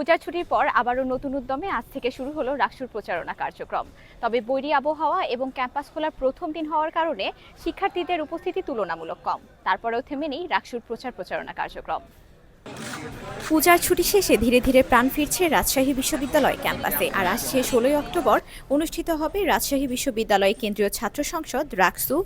পূজার ছুটির পর আবারও নতুন উদ্যমে আজ থেকে শুরু হলো রাকসুর প্রচারণা কার্যক্রম। তবে বৈরী আবহাওয়া এবং ক্যাম্পাস খোলার প্রথম দিন হওয়ার কারণে শিক্ষার্থীদের উপস্থিতি তুলনামূলক কম। তারপরেও থেমে নেই রাকসুর প্রচার প্রচারণা কার্যক্রম। পূজার ছুটি শেষে ধীরে ধীরে প্রাণ ফিরছে রাজশাহী বিশ্ববিদ্যালয় ক্যাম্পাসে। আর আসছে ষোলোই অক্টোবর অনুষ্ঠিত হবে রাজশাহী বিশ্ববিদ্যালয় কেন্দ্রীয় ছাত্র সংসদ রাকসু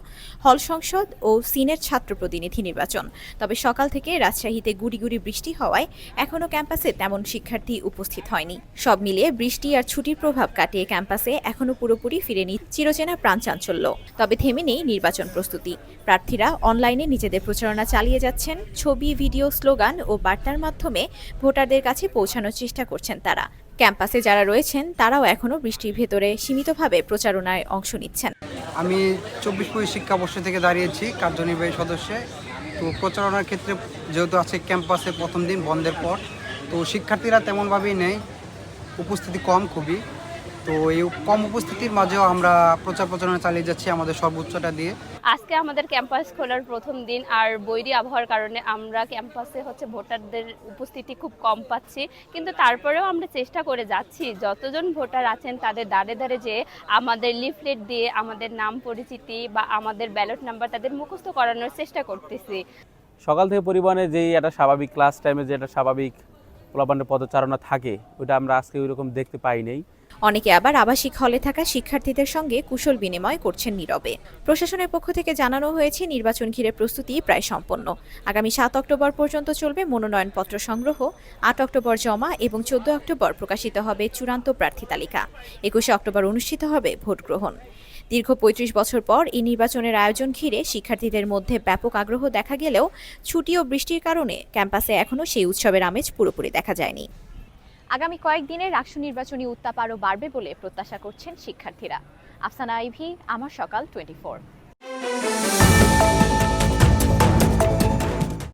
হল সংসদ ও সিনের ছাত্র প্রতিনিধি নির্বাচন। তবে সকাল থেকে রাজশাহীতে গুড়ি গুড়ি বৃষ্টি হওয়ায় এখনও ক্যাম্পাসে তেমন শিক্ষার্থী উপস্থিত হয়নি। সব মিলিয়ে বৃষ্টি আর ছুটির প্রভাব কাটিয়ে ক্যাম্পাসে এখনও পুরোপুরি ফিরেনি চিরচেনা প্রাণ চাঞ্চল্য। তবে থেমে নেই নির্বাচন প্রস্তুতি। প্রার্থীরা অনলাইনে নিজেদের প্রচারণা চালিয়ে যাচ্ছেন। ছবি, ভিডিও, স্লোগান ও বার্তার মাধ্যমে ভোটারদের কাছে পৌঁছানোর চেষ্টা করছেন তারা। ক্যাম্পাসে যারা রয়েছেন, তারাও এখনও বৃষ্টির ভেতরে সীমিতভাবে প্রচারণায় অংশ নিচ্ছেন। আমি চব্বিশ পঁচিশ শিক্ষাবর্ষ থেকে দাঁড়িয়েছি, কার্যনির্বাহী সদস্যে। তো প্রচারণার ক্ষেত্রে যেহেতু আছে ক্যাম্পাসে প্রথম দিন, বন্ধের পর, তো শিক্ষার্থীরা তেমনভাবেই নেই। উপস্থিতি কম খুবই। তো এই কম উপস্থিতির মাঝেও আমরা প্রচার প্রচারণা চালিয়ে যাচ্ছি আমাদের সর্বোচ্চটা দিয়ে। আজকে আমাদের ক্যাম্পাস খোলার প্রথম দিন আর বৈরি আবহাওয়ার কারণে আমরা ক্যাম্পাসে হচ্ছে ভোটারদের উপস্থিতি খুব কম পাচ্ছি। কিন্তু তারপরেও আমরা চেষ্টা করে যাচ্ছি। যতজন ভোটার আছেন তাদের দাঁড়ে দাঁড়ে যে আমাদের লিফলেট দিয়ে আমাদের নাম পরিচিতি বা আমাদের ব্যালট নাম্বার তাদের মুখস্থ করানোর চেষ্টা করতেছি। সকাল থেকে পরিবহনে যেই একটা স্বাভাবিক ক্লাস টাইমে যে একটা স্বাভাবিক পোলাপানের পদচারণা থাকে ওটা আমরা আজকে ওইরকম দেখতে পাই নাই। অনেকে আবার আবাসিক হলে থাকা শিক্ষার্থীদের সঙ্গে কুশল বিনিময় করছেন নীরবে। প্রশাসনের পক্ষ থেকে জানানো হয়েছে, নির্বাচন ঘিরে প্রস্তুতি প্রায় সম্পন্ন। আগামী সাত অক্টোবর পর্যন্ত চলবে মনোনয়নপত্র সংগ্রহ। আট অক্টোবর জমা এবং চোদ্দ অক্টোবর প্রকাশিত হবে চূড়ান্ত প্রার্থী তালিকা। একুশে অক্টোবর অনুষ্ঠিত হবে ভোট গ্রহণ। দীর্ঘ পঁয়ত্রিশ বছর পর এই নির্বাচনের আয়োজন ঘিরে শিক্ষার্থীদের মধ্যে ব্যাপক আগ্রহ দেখা গেলেও ছুটি ও বৃষ্টির কারণে ক্যাম্পাসে এখনও সেই উৎসবের আমেজ পুরোপুরি দেখা যায়নি। আগামী কয়েকদিনে রাষ্ট্র নির্বাচনী উত্তাপ আরও বাড়বে বলে প্রত্যাশা করছেন শিক্ষার্থীরা। আফসানা আইভি, আমার সকাল, টোয়েন্টি